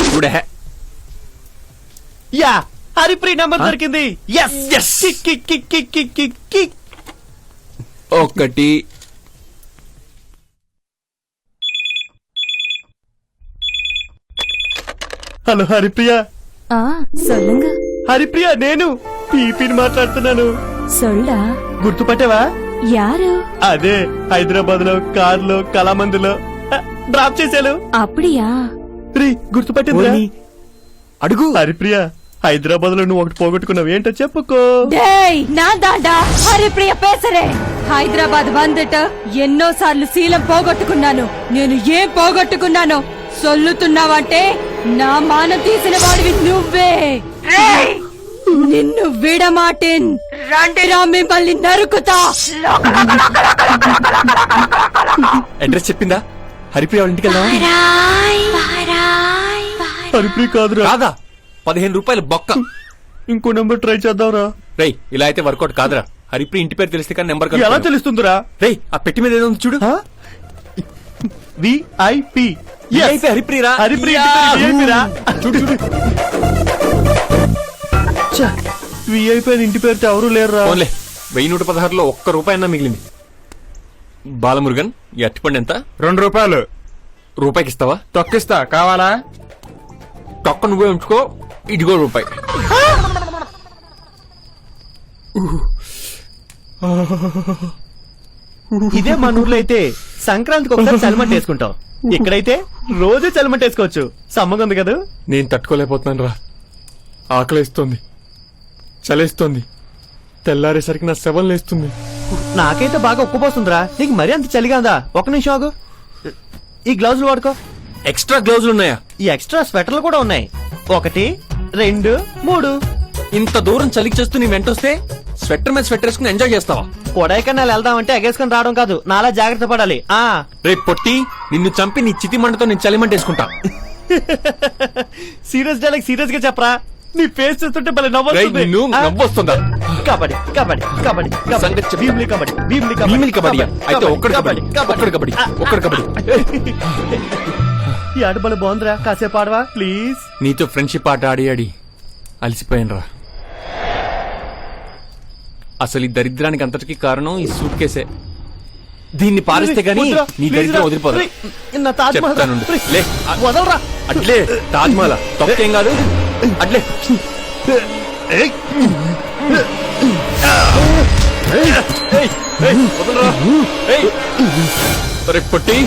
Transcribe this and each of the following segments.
ఇప్పుడే yeah Haripriya number దొరికింది yes Yes. Kick kick kick kick kick kick kick ఒకటి hello Haripriya ஆ சொல்லுங்க హరిప్రియ నేను పీపీని మాట్లాడుతున్నాను சொல்டா గుర్తుపట్టావా யாரு అదే హైదరాబాద్ లో కార్ లో కళామందులో డ్రాప్ చేశాలు అప్పుడియా రే అడుగు హరిప్రియ హైదరాబాద్లో నువ్వు ఒకటి పోగొట్టుకున్నావు ఏంటో చెప్పుకో నా దాడా హరిప్రియ పేసరే హైదరాబాద్ వందట ఎన్నో సార్లు శీలం పోగొట్టుకున్నాను నేను ఏం పోగొట్టుకున్నానో సొల్లుతున్నావంటే నా మాన తీసిన వాడివి నువ్వే నిన్ను విడమాటేన్ రండిరా మిమ్మల్ని నరుకుతా అడ్రస్ చెప్పిందా హరిప్రియ వాళ్ళ ఇంటికి వెళ్దామా? హరిప్రియ కాదురా. కాదా? పదిహేను రూపాయలు బొక్క. ఇంకో నెంబర్ ట్రై చేద్దాంరా. రేయ్ ఇలా అయితే వర్కౌట్ కాదురా. హరిప్రియ ఇంటి పేరు తెలిస్తే కానీ నెంబర్ ఎలా తెలుస్తుందిరా? రేయ్ ఆ పెట్టి మీద ఏదో ఉంది చూడు. VIP VIP హరిప్రియరా? హరిప్రియ చూడు చూడు. విఐపి అని ఇంటి పేరుతో ఎవరు లేరురా. ఫోన్లే. వెయ్యి నూట పదహారులో ఒక్క రూపాయి అన్నా మిగిలింది. బాలమురుగన్ ఈ అట్టిపండి ఎంత? రెండు రూపాయలు. రూపాయికి ఇస్తావా తొక్కిస్తా. కావాలా? తొక్క నువ్వే ఉంచుకో ఇదిగో రూపాయి. ఇదే మన ఊర్లో అయితే సంక్రాంతికి ఒకసారి చలిమంట వేసుకుంటాం. ఇక్కడైతే రోజు చలిమంట వేసుకోవచ్చు. సమ్మగా ఉంది కదా? నేను తట్టుకోలేకపోతున్నాను రా. ఆకలేస్తోంది. చలేస్తోంది. తెల్లారేసరికి నా సెవెన్ లేస్తుంది. నాకైతే బాగా ఉక్కుపోస్తుందిరా నీకు మరీ అంత చలిగా ఉందా ఒక నిమిషం ఆగు. ఈ గ్లౌజులు వాడుకో. ఎక్స్ట్రా గ్లౌజులు ఉన్నాయా? ఈ ఎక్స్ట్రా స్వెటర్లు కూడా ఉన్నాయి. ఒకటి రెండు మూడు. ఇంత దూరం చలికి చేస్తూ నీ వెంటొస్తే స్వెటర్ మీద స్వెటర్ వేసుకుని ఎంజాయ్ చేస్తావా? కొడైకెనాల్ వెళ్దామంటే ఎగేసుకొని రావడం కాదు. నాలా జాగ్రత్త పడాలి. ఆ. రేపు పొట్టి నిన్ను చంపి నీ చితి మంటతో నేను చలిమంట వేసుకుంటా. సీరియస్ డైలాగ్ సీరియస్గా చెప్పరా. నీ ఫేస్ చూస్తుంటే భలే నిన్ను ఆ? నవ్వొస్తుందా? కబడ్డీ కబడ్డీ కబడ్డీ సంగతి. భీమ్లీ కబడ్డీ భీమ్లీ భీమిలి కబడ్డీ అయితే ఒక్కడి కబడ్డీ ఒక్కడి కబడ్డీ ఒక్కడి కబడ్డీ. ఈ ఆట భలే బాగుందిరా కాసేపు ఆడవా ప్లీజ్. నీతో ఫ్రెండ్షిప్ ఆట ఆడి ఆడి అలసిపోయానురా. అసలు ఈ దరిద్రానికి అంతటికి కారణం ఈ సూట్ కేసే. దీన్ని పారిస్తే గానీ నీ దరిద్రం. వదిలిపోదు. వదలరా. అట్లే తాజ్మహల్ తప్పేం కాదు. అట్లే. పొట్టి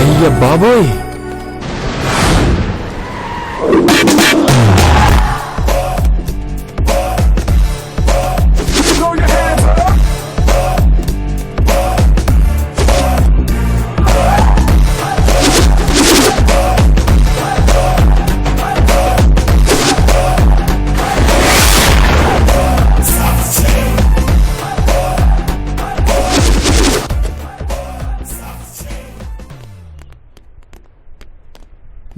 అయ్య బాబోయ్.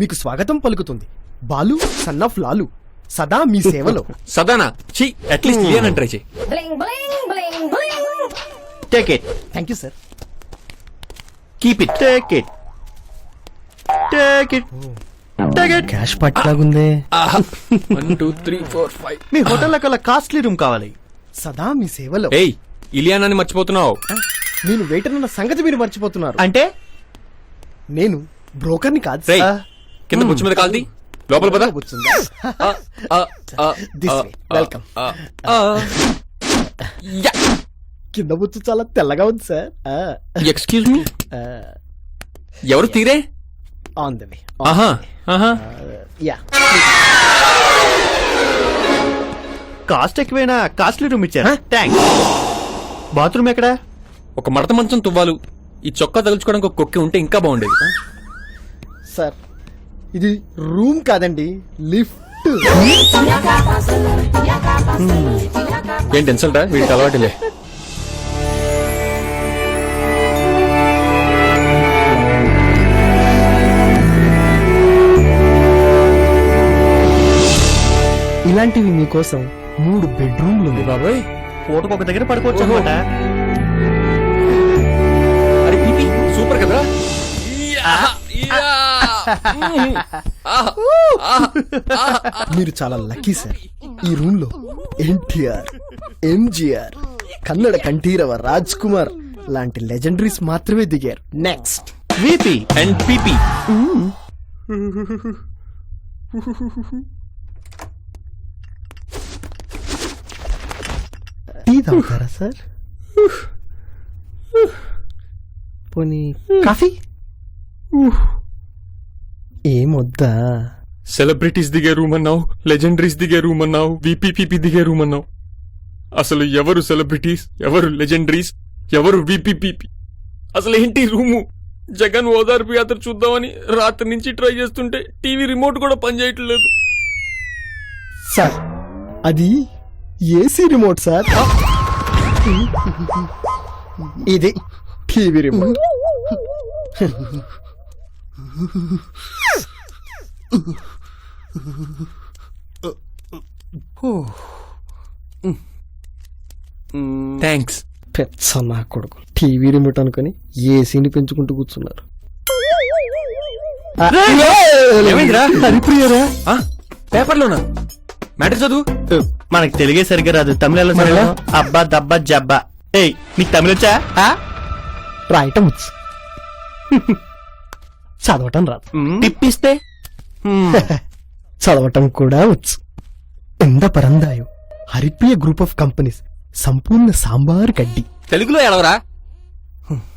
మీకు స్వాగతం పలుకుతుంది. బాలు సన్ ఆఫ్ లాలు సదా మీ సేవలో. సదానా. ఛీ అట్లీస్ట్ ఇదేనని ట్రై చేయి. Take it thank you sir keep it take it take it take it cash పట్లాగుందే one two three four five మీ హోటల్లో కల్లా కాస్ట్లీ రూమ్ కావాలి. సదా మీ సేవలో. ఏయ్ ఇలియానాని మర్చిపోతున్నావు. నేను వెయిటర్ అన్న సంగతి మీరు మర్చిపోతున్నారు. అంటే? నేను బ్రోకర్ని కాదు రేయ్ ఆ, కింద బుచ్చు మీద కాల్ది లోపల పద. కూర్చుందా? This way. Welcome. కింద బుచ్చు చాలా తెల్లగా ఉంది సార్. ఎక్స్క్యూజ్ మీ ఎవరు తీరే? ఆన్ ద వే ఆహా ఆహా. యా. కాస్ట్ ఎక్కువైనా కాస్ట్లీ రూమ్ ఇచ్చారా. థ్యాంక్స్ బాత్రూమ్ ఎక్కడ? ఒక మడత మంచం తువ్వాలు. ఈ చొక్కా తగులుచుకోవడానికి ఒక కొక్కి ఉంటే ఇంకా బాగుండేది. సార్ ఇది రూమ్ కాదండి లిఫ్ట్. ఏంటి ఇన్సల్టా అలవాటు అలవాటులే. ఇలాంటివి మీకోసం మూడు బెడ్రూమ్లు ఉంది బాబాయ్ ఫోటోకి ఒక దగ్గర పడుకోవచ్చు అనమాట అరే పిపి సూపర్ కదా మీరు చాలా లక్కీ సార్ ఈ రూమ్లో NTR MGR Kannada Kanteerava Rajkumar లాంటి లెజెండరీస్ మాత్రమే దిగారు. Next VP and PP tea తాగుతారా సార్ పోనీ కాఫీ? ఏమొద్దా సెలబ్రిటీస్ దిగే రూమ్ అన్నావు లెజెండరీస్ దిగే రూమ్ అన్నావు విపీపీపీ దిగే రూమ్ అన్నావు. అసలు ఎవరు సెలబ్రిటీస్ ఎవరు లెజెండరీస్ ఎవరు విపీపీపీ అసలు ఏంటి రూము? జగన్ ఓదార్పు యాత్ర చూద్దామని రాత్రి నుంచి ట్రై చేస్తుంటే టీవీ రిమోట్ కూడా పనిచేయట్లేదు సార్ అది ఏసీ రిమోట్ సార్. ఇది టీవీ రిమోట్ థ్యాంక్స్ పెచ్చ నా కొడుకు. టీవీ రిమోట్ అనుకుని ఏసీని పెంచుకుంటూ కూర్చున్నారు. పేపర్లోనా? మ్యాటర్ చదువు? మనకి తెలుగే సరిగ్గా రాదు. తమిళ? అబ్బా దబ్బా జబ్బా. ఏయ్ నీకు తమిళ వచ్చా? రాయటం వచ్చు. చదవటం రాదు. తిప్పిస్తే చదవటం కూడా వచ్చు. ఎంత పరందాయం. హరిప్రియ గ్రూప్ ఆఫ్ కంపెనీస్ సంపూర్ణ సాంబార్ గడ్డి. తెలుగులో ఎడవరా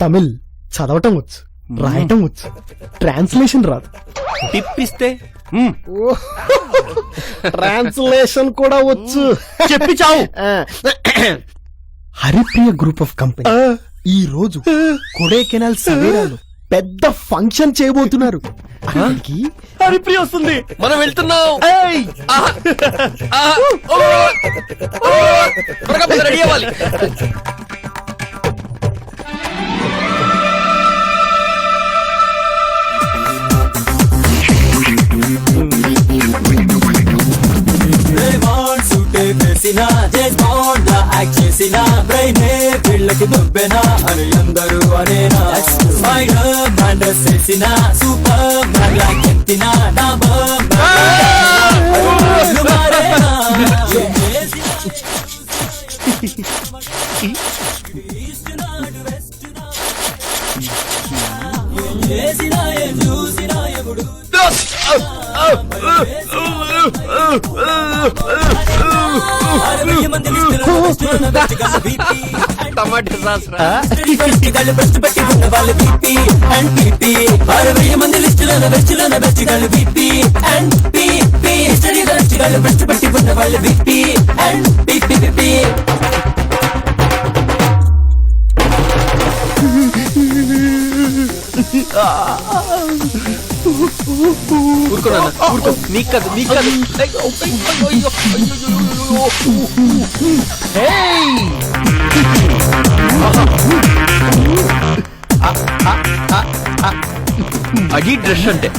తమిళ్. చదవటం వచ్చు. రాయటం వచ్చు. ట్రాన్స్లేషన్ రాదు. తిప్పిస్తే? ట్రాన్స్లేషన్ కూడా వచ్చు. చెప్పి చావు. హరిప్రియ గ్రూప్ ఆఫ్ కంపెనీ ఈ రోజు కొడైకెనాల్ సవేరాలో పెద్ద ఫంక్షన్ చేయబోతున్నారు హరిప్రియ వస్తుంది మనం వెళ్తున్నాం ఏయ్ రెడీ అవ్వాలి యాక్ట్ చేసిన బ్రెయిన్ వీళ్ళకి దుబ్బెనా అని అందరూ అనేనా? స్పైడర్ మ్యాన్ డ్రెస్ వేసిన సూపర్ మ్యాన్ లా కెత్తిన డాబర్ చేసినా చూసినా ఎప్పుడు టమాటా సాస్ రా. వాళ్ళు బెస్ట్ పెట్టి ఉన్న వాళ్ళు బీపీ అండ్ పీపీ అరవై మంది లిస్టులో బెస్టులో best గళ్ళు BP and PP history best గళ్ళు best పెట్టి ఉన్న వాళ్ళు బీపీ అండ్ పీపీ పీపీ ఊరుకో నాన్న, ఊరుకో. నీకు కాదు నీకు కాదు. అది డ్రెస్ అంటే.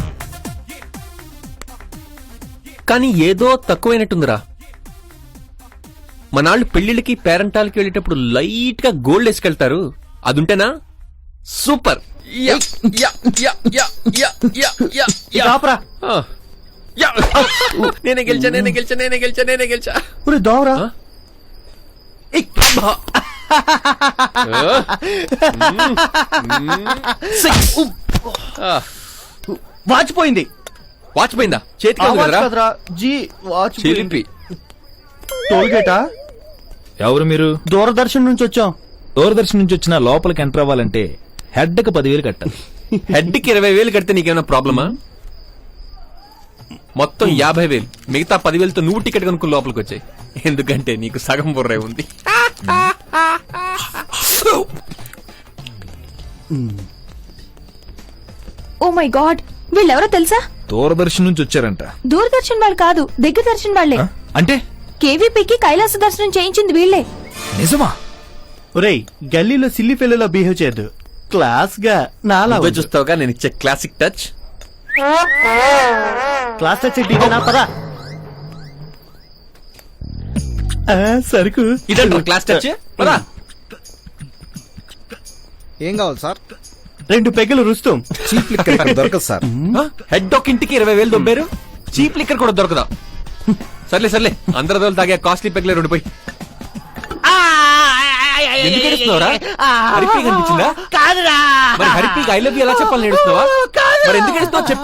కానీ ఏదో తక్కువైనట్టుందిరా. మనాళ్ళు పెళ్ళిళ్ళకి పేరెంటాలకి వెళ్ళేటప్పుడు లైట్గా గోల్డ్ వేసుకెళ్తారు. అది ఉంటేనా సూపర్. యా. నేనే గెలిచా నేనే గెలిచా నేనే గెలిచా నేనే గెలిచా. ఒరే దోవరా. వాచిపోయింది వాచిపోయిందా చేతికి జీ వాచ్ చిలిపి టోల్ గేటా ఎవరు మీరు? దూరదర్శన్ నుంచి వచ్చాం. దూరదర్శన్ నుంచి వచ్చిన లోపలికి ఎంటర్ అవ్వాలంటే హెడ్కి పదివేలు కట్టాలి. హెడ్కి ఇరవై వేలు కడితే నీకేమైనా ప్రాబ్లమా? మొత్తం యాభై వేలు మిగతా పదివేలతో నువ్వు టికెట్ కనుక్కుని లోపలికి వచ్చాయి. ఎందుకంటే నీకు సగం బుర్రే ఉంది. ఓ మై గాడ్ వీళ్ళెవరో తెలుసా? దూరదర్శన్ నుంచి వచ్చారంట. దూరదర్శన్ వాళ్ళు కాదు దగ్గర దర్శన్ వాళ్ళే? అంటే? కేవీపీకి కైలాస దర్శనం చేయించింది వీళ్ళే. నిజమా? ఒరేయ్ గల్లీలో సిల్లి పిల్లలో బిహేవ్ చేయద్దు. క్లాస్గా నాలా నువ్వే చూస్తావుగా నేను ఇచ్చే క్లాసిక్ టచ్? క్లాస్ టచ్ టీనా పదా. ఆ, సరుకు. ఇదంటారు క్లాస్ టచ్? పదా. ఏం కావాలి సార్? రెండు పెగ్గులు రుస్తాం. చీప్ లిక్కర్ దొరకదు సార్. హెడ్ ఒక ఇంటికి ఇరవై వేలు దొబ్బారు చీప్ లిక్కర్ కూడా దొరకదా? సర్లే సర్లే. అందరి తాగే కాస్ట్లీ పెగ్లే రెండు పోయి. ఎందుకు ఏడుస్తున్నావురా? హరిప్రియ కనిపించిందా? కాదురా. మరి హరిప్రియ ఐ లవ్ యూ ఎలా చెప్పాలని ఏడుస్తున్నావా? మరి ఎందుకు ఏడుస్తున్నావు? చెప్పు.